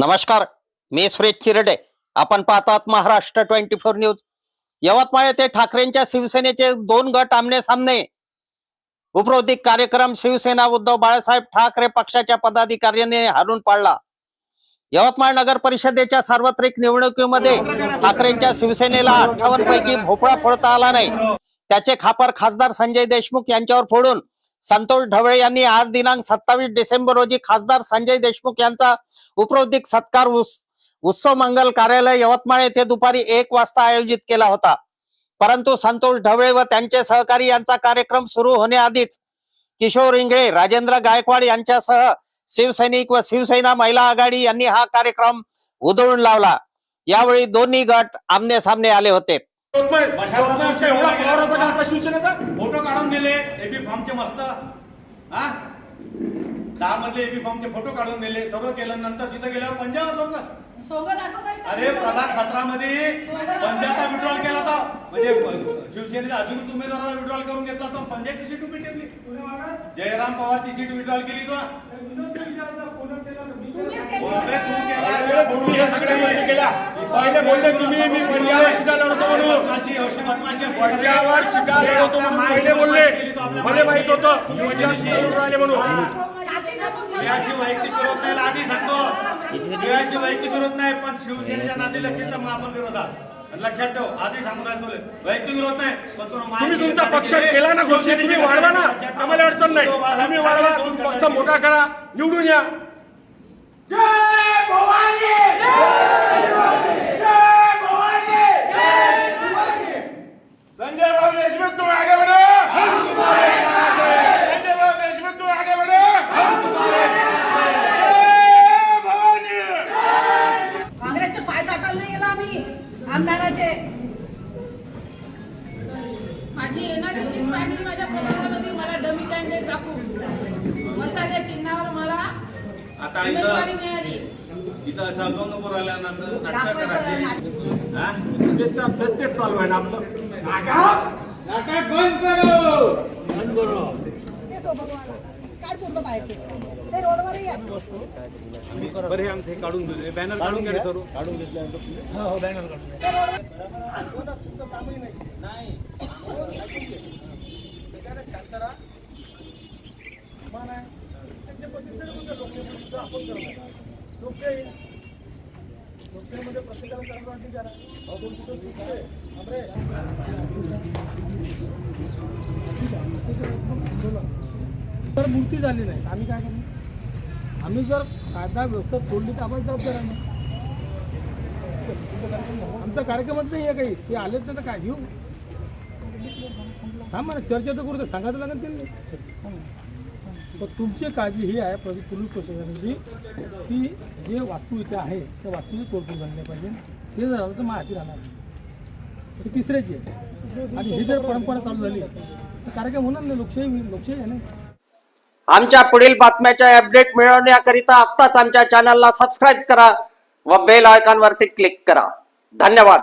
नमस्कार मी सुरेश चिरडे. आपण पाहतात Maharashtra twenty four news. Yavatmal येथे ठाकरेंच्या शिवसेनेचे दोन गट आमने सामने. उपरोधिक कार्यक्रम शिवसेना उद्धव बाळासाहेब ठाकरे पक्षाच्या पदाधिकाऱ्यांनी हारून पाडला. यवतमाळ नगर परिषदेच्या सार्वत्रिक निवडणुकीमध्ये ठाकरेंच्या शिवसेनेला अठ्ठावन्न पैकी भोपळा फोडता आला नाही. त्याचे खापर खासदार संजय देशमुख यांच्यावर फोडून संतोष ढवळे यांनी आज दिनांक सत्तावीस डिसेंबर रोजी खासदार संजय देशमुख यांचा उपरोधिक सत्कार उत्सव मंगल कार्यालय यवतमाळ येथे दुपारी एक वाजता आयोजित केला होता. परंतु संतोष ढवळे व त्यांचे सहकारी यांचा कार्यक्रम सुरू होण्याआधीच किशोर इंगळे राजेंद्र गायकवाड यांच्यासह शिवसैनिक व शिवसेना महिला आघाडी यांनी हा कार्यक्रम उधळून लावला. यावेळी दोन्ही गट आमने सामने आले होते. एवढा पॉवर होता का? आपल्या शिवसेनेचा? फोटो काढून दिले एबी फॉर्मचे मस्त. हा? दहा मधले एबी फॉर्मचे फोटो काढून दिले सर्व केलं नंतर तिथं गेल्यावर पंजाब लोक. अरे प्रभाग सतरा मध्ये पंजाबचा विड्रॉल केला होता. म्हणजे शिवसेनेचा अधिकृत उमेदवाराचा विड्रॉल करून घेतला होता पंजाबची सीट उभी ठेवली. जयराम पवारची सीट विड्रॉल केली तो केली तू पहिले बोलले तुम्ही. मी पंजाबवर सीटा लढतो म्हणून बदमाशी, लढवतो म्हणून पहिले बोलले. मला माहीत होतं तुम्ही लढून राहिले म्हणून. याची वैयक्तिक विरोध नाही आधी सांगतो. याची वैयक्तिक विरोध नाही पण शिवसेनेच्या नाते लक्षात मग आपण विरोधात. लक्षात ठेव आधी सांगून राहिलो तुला. वैयक्तिक विरोध नाही पण तुम्ही तुमचा पक्ष केला ना घोषित तुम्ही वाढवा ना. आम्हाला अडचण नाही. तुम्ही वाढवा तुम्ही पक्ष मोठा करा. निवडून या. संजय मांडली माझ्या प्रभागामध्ये मला डमी कॅन्डिडेट दाखवून मसाल्या चिन्हावर मला आता उमेदवारी इथं मिळाली इथं असं आल्यानंतर नाटक दाखवायचं करायचे नाटक. हा? तेच तेच चालू आहे ना आपलं ते सोबत वाला. काय पूर्ण बाहेर ते रोडवरही या बरं हे आमचे काढून दिले बॅनर काढून घ्या म्हणजे रे. सर्व तर मूर्ती झाली नाही. आम्ही काय करणार आम्ही जर कायदा व्यवस्था तोडली तर आपण जबाबदार आहे. आमचा कार्यक्रमच नाही आहे काही. ते आलेच नाही तर काय? घेऊ थांबा मला चर्चा तर करू तर सांगायचं लागेल त्यांनी. पण तुमची काळजी ही आहे प्रति पोलीस प्रशासनाची की जे वास्तू इथे आहे त्या वास्तूची तोडफोड झाली पाहिजे. ते जर झालं तर मग हाती राहणार नाही. तिसऱ्याची आहे. आणि ही जर परंपरा चालू झाली तर कार्यक्रम होणार नाही लोकशाही होईल लोकशाही आहे ना. आमच्या पुढील बातम्याच्या अपडेट मिळवण्याकरिता आत्ताच आमच्या चॅनलला सबस्क्राईब करा व बेल आयकॉनवरती क्लिक करा. धन्यवाद.